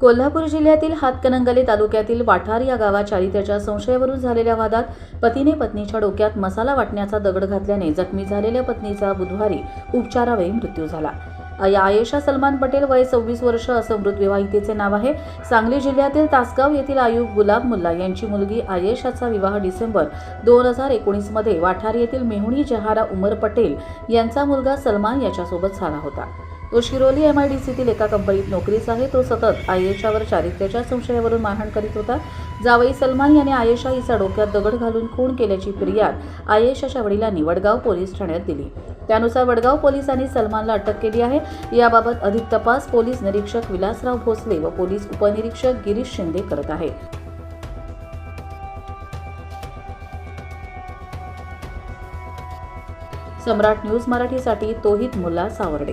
कोल्हापूर जिल्ह्यातील हातकणंगले तालुक्यातील वाठार या गावात चारित्याच्या संशयावरून झालेल्या वादात पतीने पत्नीच्या डोक्यात मसाला वाटण्याचा दगड घातल्याने जखमी झालेल्या पत्नीचा बुधवारी उपचारावेळी मृत्यू झाला. या आयेशा सलमान पटेल वय सव्वीस वर्ष असं मृत विवाहितेचे नाव आहे. सांगली जिल्ह्यातील तासगाव येथील आयुब गुलाब मुल्ला यांची मुलगी आयेशाचा विवाह डिसेंबर दोन हजार एकोणीसमध्ये वाठार येथील मेहुणी जहारा उमर पटेल यांचा मुलगा सलमान याच्यासोबत झाला होता. तो शिरोली एम आय डी सीतील एका कंपनीत नोकरीस आहे. तो सतत आयेशावर चारित्र्याच्या संशयावरून मारहाण करीत होता. जावई सलमान याने आयेशा हिचा डोक्यात दगड घालून खून केल्याची फिर्याद आयेशाच्या वडिलांनी वडगाव पोलीस ठाण्यात दिली. त्यानुसार वडगाव पोलिसांनी सलमानला अटक केली आहे. याबाबत अधिक तपास पोलीस निरीक्षक विलासराव भोसले व पोलीस उपनिरीक्षक गिरीश शिंदे करत आहेत. सम्राट न्यूज मराठीसाठी तोहित मुल्ला सावर्डे.